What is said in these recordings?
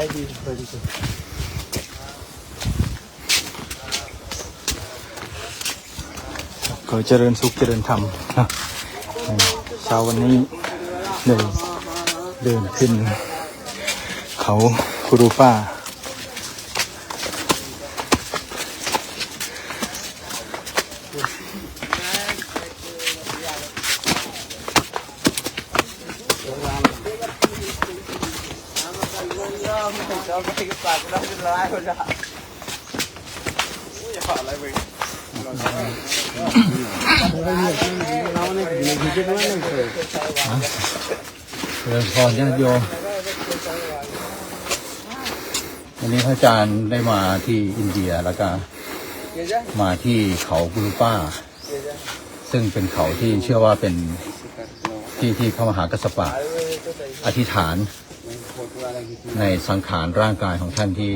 ายดีเพิ่นสิขอเจริญสุขเจริญธรรมนะเช้าวันนี้เดินเดินขึ้น เขาคูรูป้า เริญพรญาติโยมวันนี้พระอาจารย์ได้มาที่อินเดียแล้วก็มาที่เขากุรุป้า ซึ่งเป็นเขาที่เชื่อว่าเป็นที่ที่พระมหากัสปะอธิษฐานในสังขารร่างกายของท่านที่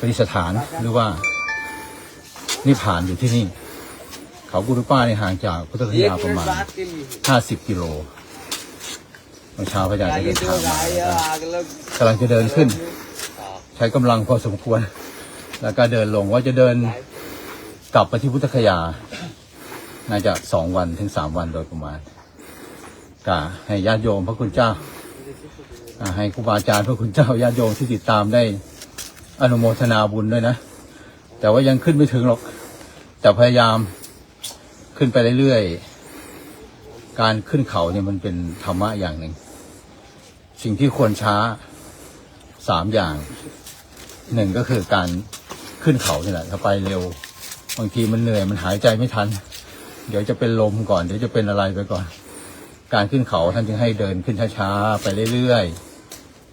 ปฏิสถานหรือว่านิพพานอยู่ที่นี่ เขากุรุป้าเนี่ยห่างจากพุทธคยาประมาณ 50 กิโลเมื่อเช้าพระอาจารย์ได้เดินทางมาแล้วก็กำลังจะเดินขึ้น ใช้กำลังพอสมควร แล้วก็เดินลงว่าจะเดินกลับไปที่พุทธคยา น่าจะสองวันถึงสามวันโดยประมาณกะให้ญาติโยมพระคุณเจ้า ให้ครูบาอาจารย์พระคุณเจ้าญาติโยมที่ติดตามได้อนุโมทนาบุญด้วยนะ แต่ว่ายังขึ้นไม่ถึงหรอก แต่พยายามขึ้นไปเรื่อยๆ การขึ้นเขาเนี่ยมันเป็นธรรมะอย่างหนึ่ง สิ่งที่ควรช้าสามอย่างหนึ่งก็คือการขึ้นเขานี่แหละถ้าไปเร็ว บางทีมันเหนื่อยมันหายใจไม่ทัน เดี๋ยวจะเป็นลมก่อน เดี๋ยวจะเป็นอะไรไปก่อน การขึ้นเขาท่านจึงให้เดินขึ้นช้าๆไปเรื่อยๆ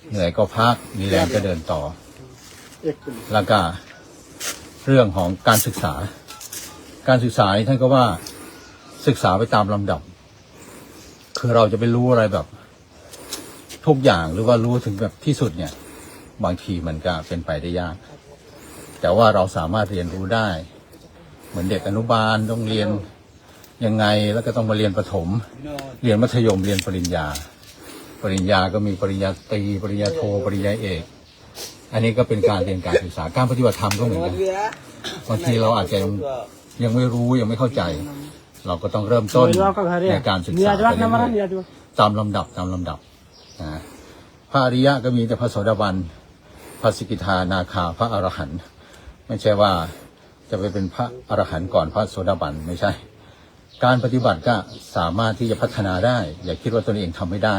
เหนื่อยก็พักมีแรงก็เดินต่อ แล้วก็เรื่องของการศึกษา การศึกษานี่ท่านก็ว่าศึกษาไปตามลำดับ คือเราจะไปรู้อะไรแบบ ทุกอย่างหรือว่ารู้ถึงแบบที่สุดเนี่ย บางทีมันก็เป็นไปได้ยาก แต่ว่าเราสามารถเรียนรู้ได้ เหมือนเด็กอนุบาลต้องเรียนยังไงแล้วก็ต้องมาเรียนประถม เรียนมัธยมเรียนปริญญาป ริญญาก็มีปริญญาตรีปริญญาโทปริญญาเอก อันนี้ก็เป็นการเรียนการศึกษาการปฏิบัติธรรมก็เหมือนกันบางทีเราอาจจะยังยังไม่รู้ยังไม่เข้าใจ เราก็ต้องเริ่มต้นในการศึกษาตามลำดับตามลำดับนะพระอริยะก็มีแต่พระโสดาบันพระสกิทานาคาพระอรหันต์ไม่ใช่ว่าจะไปเป็นพระอรหันต์ก่อนพระโสดาบันไม่ใช่ การปฏิบัติก็สามารถที่จะพัฒนาได้ อย่าคิดว่าตนเองทำไม่ได้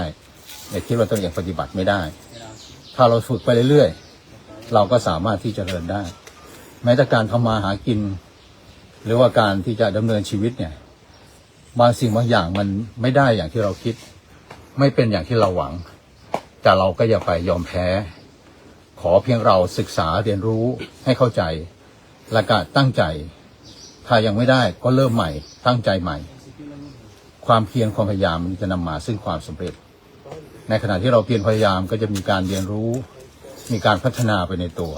อย่าคิดว่าตนเองปฏิบัติไม่ได้ ถ้าเราฝึกไปเรื่อยๆ เราก็สามารถที่จะเดินได้ แม้แต่การทำมาหากิน หรือว่าการที่จะดำเนินชีวิตเนี่ย บางสิ่งบางอย่างมันไม่ได้อย่างที่เราคิด ไม่เป็นอย่างที่เราหวัง แต่เราก็อย่าไปยอมแพ้ ขอเพียงเราศึกษาเรียนรู้ให้เข้าใจและก็ตั้งใจ ถ้ายังไม่ได้ก็เริ่มใหม่ ตั้งใจใหม่ ความเพียรความพยายามมันจะนำมาซึ่งความสำเร็จ ในขณะที่เราเพียรพยายามก็จะมีการเรียนรู้ มีการพัฒนาไปในตัว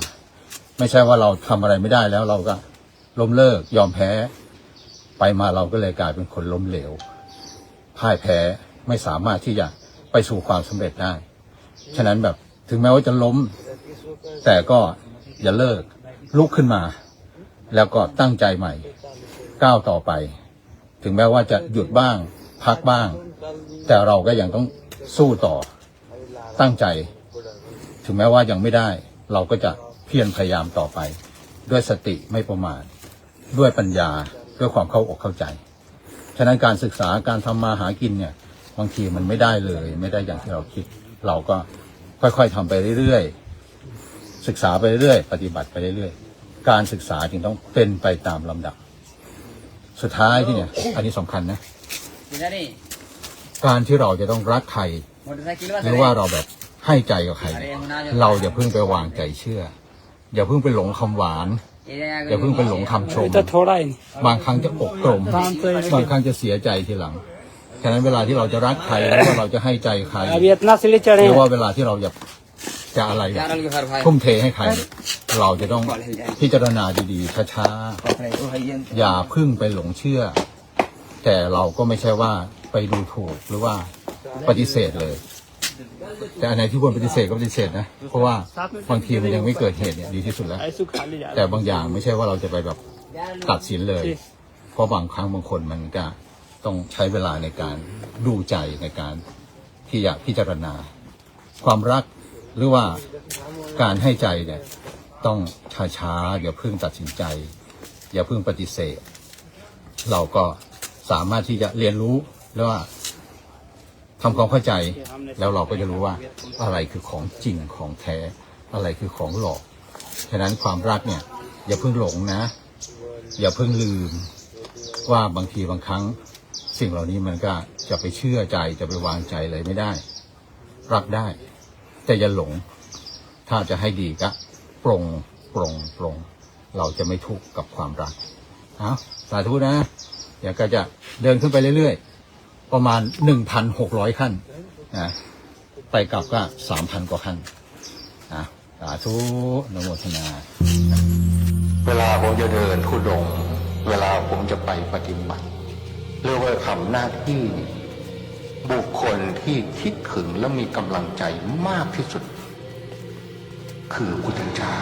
ไม่ใช่ว่าเราทำอะไรไม่ได้แล้วเราก็ล้มเลิกยอมแพ้ ไปมาเราก็เลยกลายเป็นคนล้มเหลวพ่ายแพ้ไม่สามารถที่จะไปสู่ความสำเร็จได้ ฉะนั้นแบบถึงแม้ว่าจะล้ม แต่ก็อย่าเลิกลุกขึ้นมา แล้วก็ตั้งใจใหม่ ก้าวต่อไป ถึงแม้ว่าจะหยุดบ้าง พักบ้าง แต่เราก็ยังต้อง สู้ต่อ ตั้งใจ ถึงแม้ว่ายังไม่ได้ เราก็จะเพียรพยายามต่อไป ด้วยสติไม่ประมาทด้วยปัญญาด้วยความเข้าอกเข้าใจ ฉะนั้นการศึกษาการทำมาหากินเนี่ยบางทีมันไม่ได้เลย ไม่ได้อย่างที่เราคิด เราก็ค่อยๆทำไปเรื่อยๆศึกษาไปเรื่อยๆปฏิบัติไปเรื่อยๆการศึกษาจึงต้องเป็นไปตามลำดับ สุดท้ายที่เนี่ย อันนี้สำคัญนะ Mira nih, การที่เราจะต้องรักใครหรือว่าเราแบบให้ใจกับใคร เราอย่าเพิ่งไปวางใจเชื่อ อย่าเพิ่งไปหลงคำหวานอย่าเพิ่งไปหลงคำชมบางครั้งจะอกกลมบางครั้งจะเสียใจทีหลังฉะนั้นเวลาที่เราจะรักใครหรือว่าเราจะให้ใจใครหรือว่าเวลาที่เราอยากจะอะไรทุ่มเทให้ใคร เราจะต้องพิจารณาดีๆช้าๆอย่าเพิ่งไปหลงเชื่อ แต่เราก็ไม่ใช่ว่า ไปดูถูกหรือว่าปฏิเสธเลย แต่อันไหนที่ควรปฏิเสธก็ปฏิเสธนะ เพราะว่าบางทีมันยังไม่เกิดเหตุเนี่ยดีที่สุดแล้ว แต่บางอย่างไม่ใช่ว่าเราจะไปแบบตัดสินเลย เพราะบางครั้งบางคนมันก็ต้องใช้เวลาในการดูใจในการที่อยากพิจารณา ความรักหรือว่าการให้ใจเนี่ยต้องช้าช้าอย่าเพิ่งตัดสินใจ อย่าเพิ่งปฏิเสธ เราก็สามารถที่จะเรียนรู้ แล้วว่าทำความเข้าใจแล้วเราก็จะรู้ว่าอะไรคือของจริงของแท้ อะไรคือของหลอกฉะนั้นความรักเนี่ย อย่าเพิ่งหลงนะ อย่าเพิ่งลืม ว่าบางทีบางครั้งสิ่งเหล่านี้มันก็จะไปเชื่อใจจะไปวางใจเลยไม่ได้ รักได้ แต่อย่าหลง ถ้าจะให้ดีก็ปรงปรงปรงเราจะไม่ทุกข์กับความรักเอาสาธุนะเดี๋ยวก็จะเดินขึ้นไปเรื่อยๆ ประมาณหนึ่งพันหกร้อยขั้นนะไปกลับก็สามพันกว่าขั้นนะสาธุนโมทนา เวลาผมจะเดินทุดง เวลาผมจะไปปฏิบัติเรียกว่าทำหน้าที่บุคคลที่คิดถึงและมีกำลังใจมากที่สุด คือพุทธเจ้า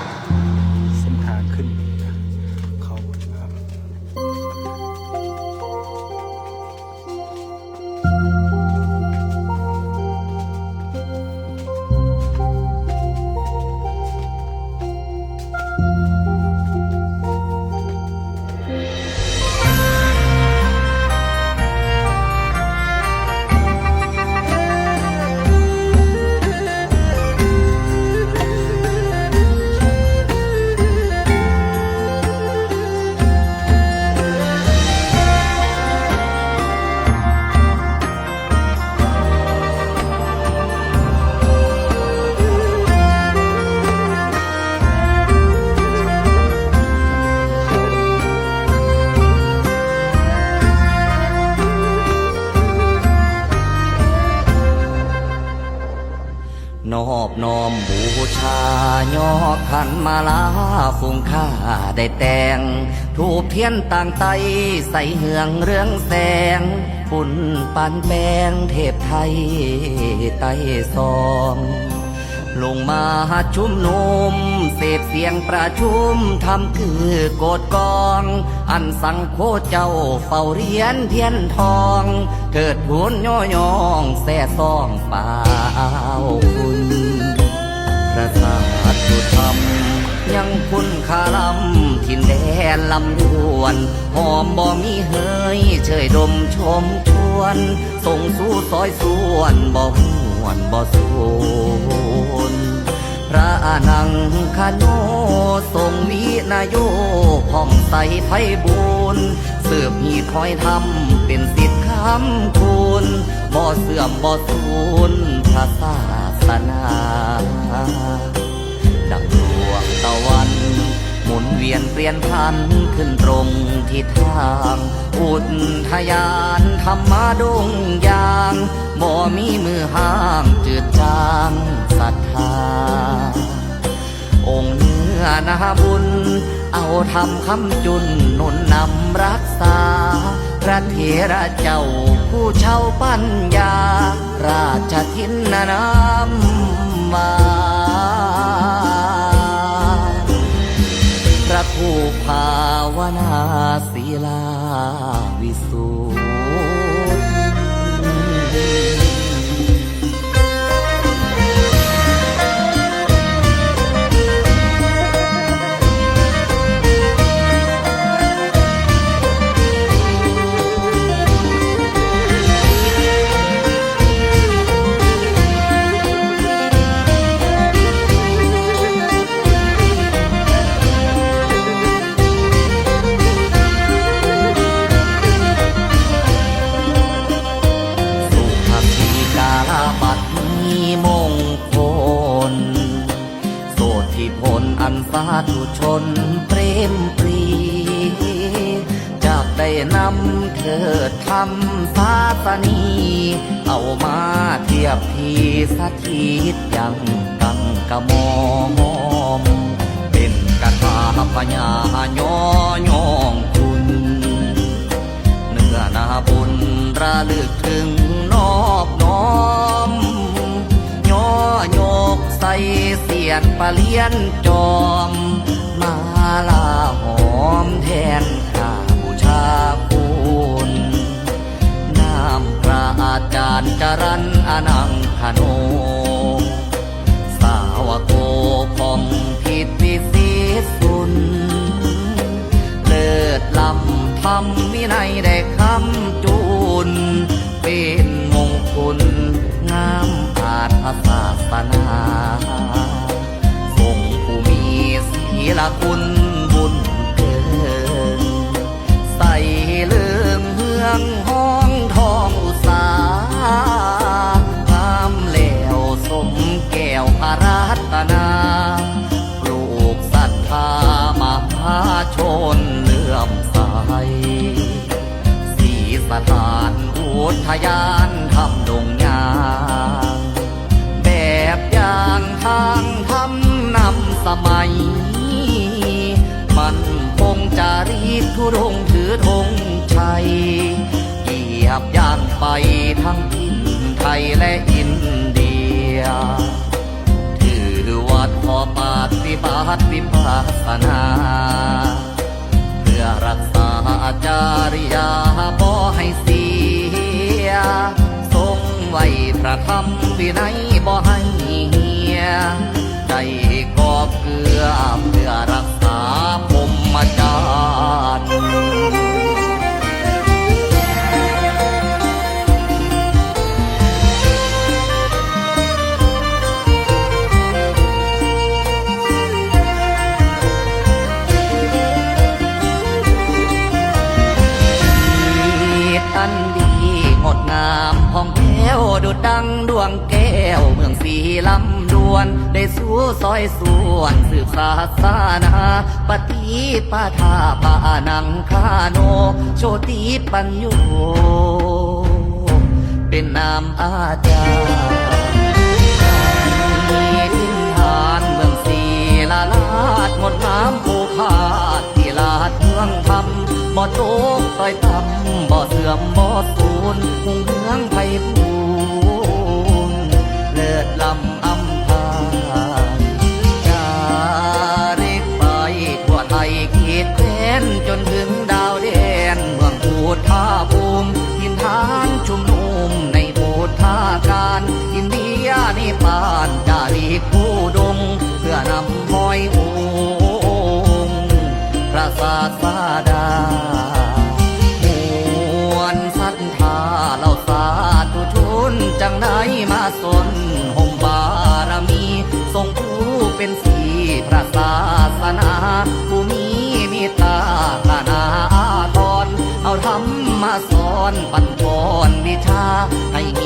ได้แต่งทูบเทียนต่างไตใส่เหืองเรื่องแสงปุ่นปานแปงเทพไทยไตซองลงมาชุมนุม เสพเสียงประชุมทำคือกดกอง อันสังโคเจ้าเฝ้าเรียนเทียนทอง เกิดผลย่อยองแส่ซองป่าาคุณพระศาสตุธรรม ยังคุณคาลำทินแดนลำยวนหอมบ่มีเฮยเชยดมชมชวน ส่งสู่ซอยส่วนบ่หวนบ่สูนพระนังคโนทรงวินายโยผ่องใสไพบูรณ์สืบหีคอยทำเป็นสิทธิ์คำคูณบ่เสื่อมบ่สูญพระศาสนา ดังดวงตะวัน หมุนเวียนเปลี่ยนพันขึ้นตรงทิศทางอุทยานธรรมาดงยางบ่มีมือห้ามจืดจางศรัทธา องค์เนื้อนาบุญ เอาทำคำจุนนุนนำรักษา พระเถระเจ้าผู้เช่าปัญญา ราชทินนานามมา ผู้ภาวนาศีลา ยบพี่สถิตยังกังกะมอมอม เป็นกระพาพญาย่อย่องคุณเนื้อนาบุญระลึกถึงนอบน้อมย่อยกใส่เสียดปะเลียนจอม มาลาหอมแทนข้าบูชาคุ อาจารย์จรันอนังคโน สาวโกของผิดวิสิทธิสุน เลิศลำทำวินัยได้คำจูน เป็นมงคลงามอาจพระศาสนาทรงผู้มีศีลคุณ พระรัตนาปลูกศรัทธามหาชนเลื่อมใสสีสถานอุทยานทำดงยางแบบอย่างทางทำนำสมัย มันคงจะรีบทุรงถือธงชัยเหยียบย่างไปทั้งอินไทยและอิน ฏิบัติวิปัสสนา เพื่อรักษาจาริยาบ่ให้เสีย ทรงไว้พระธรรมวินัยบ่ให้เหียได้กอบเกลือเพื่อรักษาพรหมจาร วงแก้วเมืองสีลำดวน ได้สู้ซอยส่วนสืบศาสนาปฏิปทาปานังคาโน โชติปัญโยเป็นนามอาจารย์มีทินฐานเมืองศรีลาลาดงดงามภูพาดที่ลาดเมืองธรรมบ่โตกต่อยต่ำบ่เสื่อมบ่สูญหุ่งเมืองไพบู เลิศลำอำพาจาริกไปทั่วไทยขีดแคว้น อนปัญจรวิชาให้มี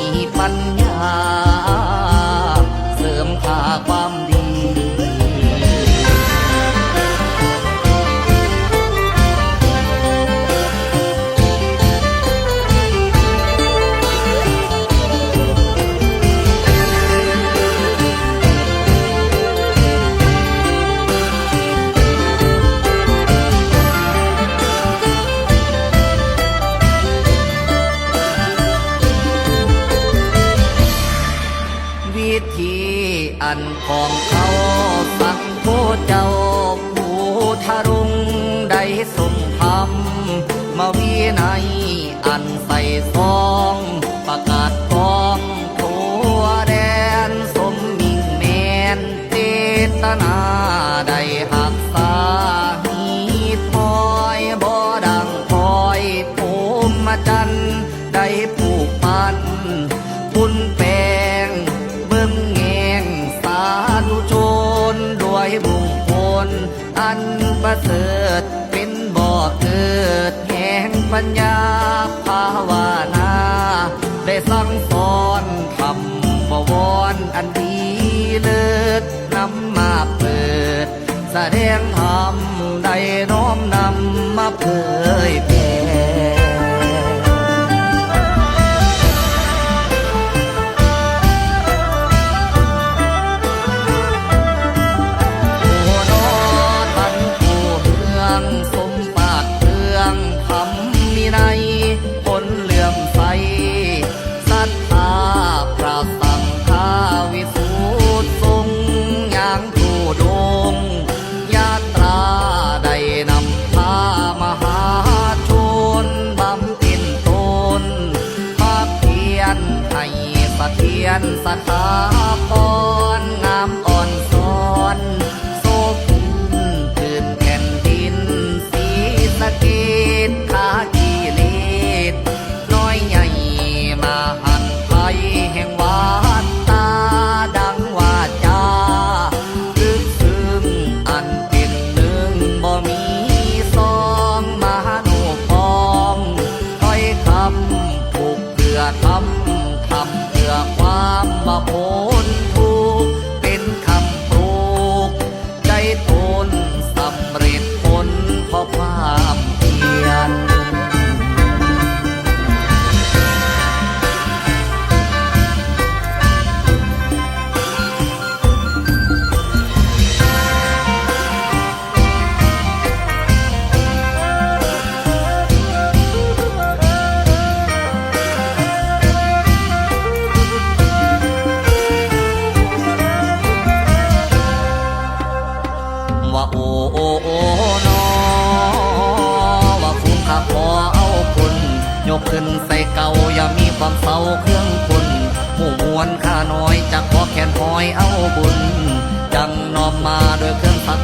มาวินัยอันใส่ซองประกาศกองทัวแดนสมมิ่งแมนเจตนาได้หักษาหีพอยบ่ดังคอยภูมิจันได้ผูกพันคุณแปงเบิ่งแงงสาธุชนด้วยบุญพลอันประเสริฐเป็นบ่อเกิด ปัญญาภาวนา ได้สั่งสอนทำบวรอันดีเลิศนำมาเปิด แสดงธรรมได้น้อมนำมาเผยแผ่ ประทับ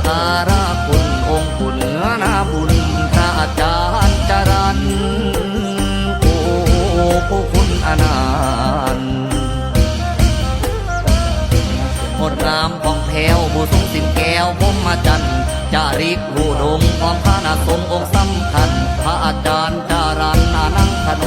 วยเครื่องสัการะคุณองค์คุณเนื้อนาบุญพระอาจารย์จรันโอ้ผู้คุณอนันต์งดงามของแถวผู้ทรงสินแก้วพรหมจันทร์จาริกหูดงของพระนาสงฆ์องค์สำคัญ พระอาจารย์จารันอานังคโน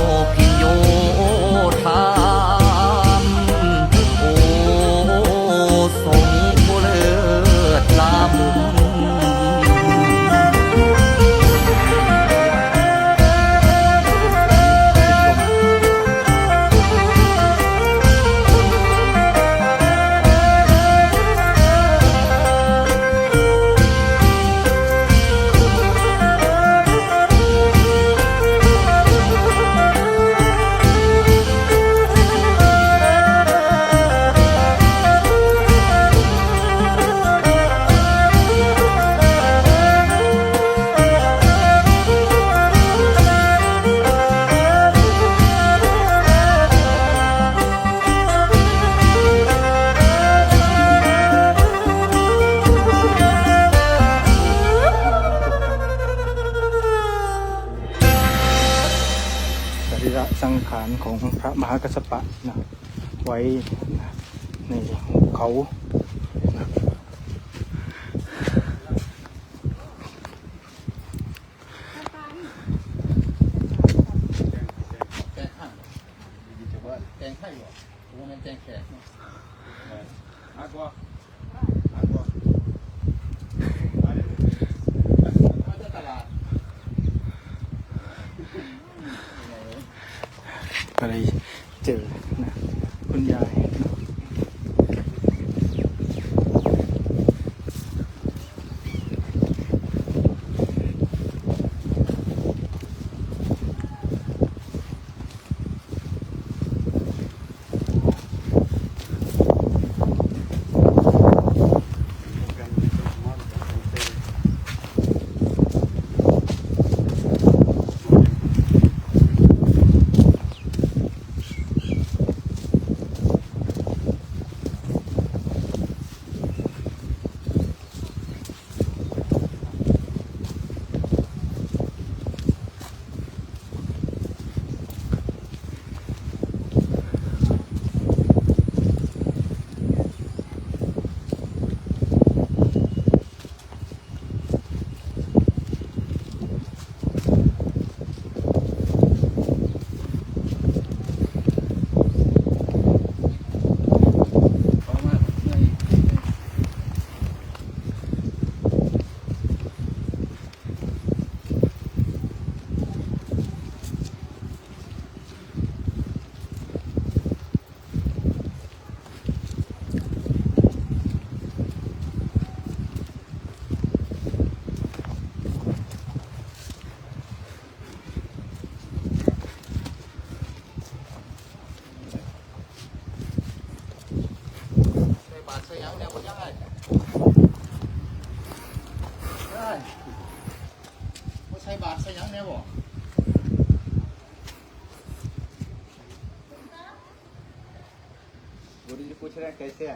খাইছে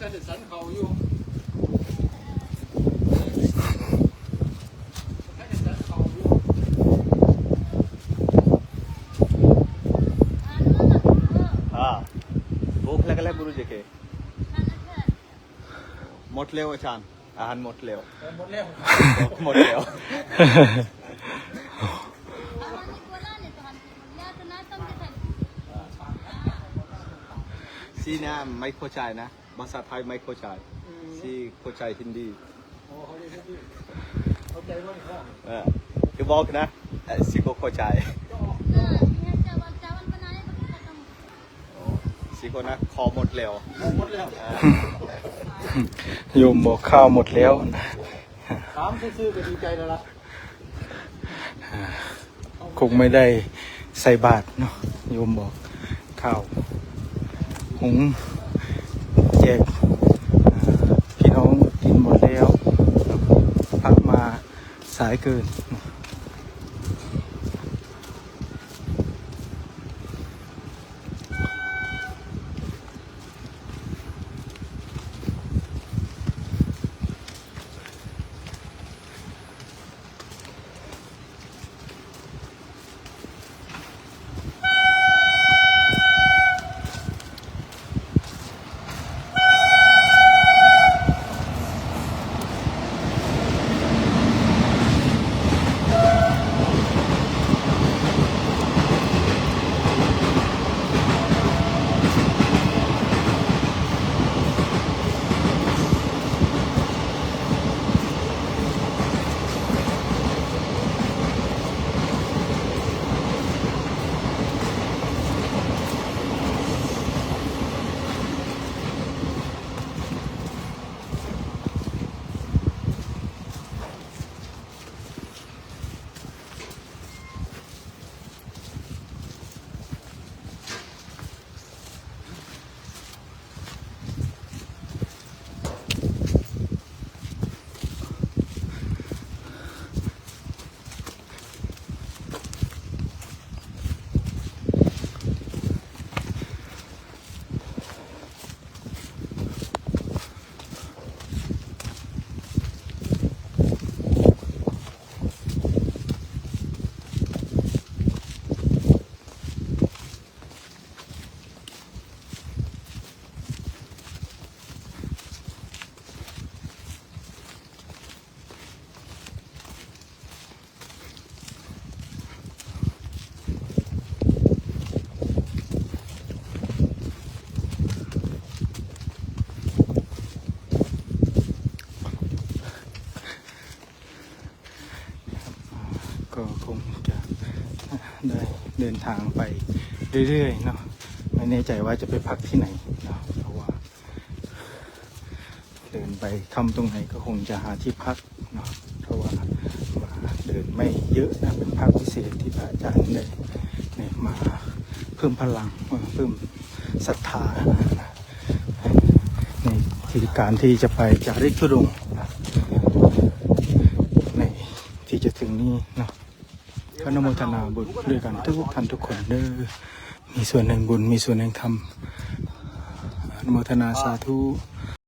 但是咱好用。ભૂખ લાગેલા ગુરુજી કે મોટલેવો છાન આહાન મોટલેવો મોટલેવો મોટલેવો ไม่เข้าใจนะภาษาไทยไม่เข้าใจซีเข้าใจฮินดีเออคือบอกนะเอ่อซีก็เข้าใจซีก็นะคอหมดแล้วหมดแล้วโยมบอกข้าวหมดแล้วนะถามซื่อๆก็ดีใจแล้วล่ะคงไม่ได้ใส่บาตรเนาะโยมบอกข้าว หุงแจกพี่น้องกินหมดแล้วพักมาสายเกิน เดินทางไปเรื่อยๆเนาะไม่แน่ใจว่าจะไปพักที่ไหนเนาะเพราะว่า เดินไปทำตรงไหนก็คงจะหาที่พักเนาะเพราะว่ามาเดินไม่เยอะนะเป็นภาคพิเศษที่พระอาจารย์ได้ได้มาเพิ่มพลังเพิ่มศรัทธาในที่การที่จะไปจาริกทุดงค์ในที่จะถึงนี้เนาะก็ อนโมทนาบุญด้วยกันทุกท่านทุกคนเด้อมีส่วนแห่งบุญมีส่วนแห่งธรรมอนุโมทนาสาธุ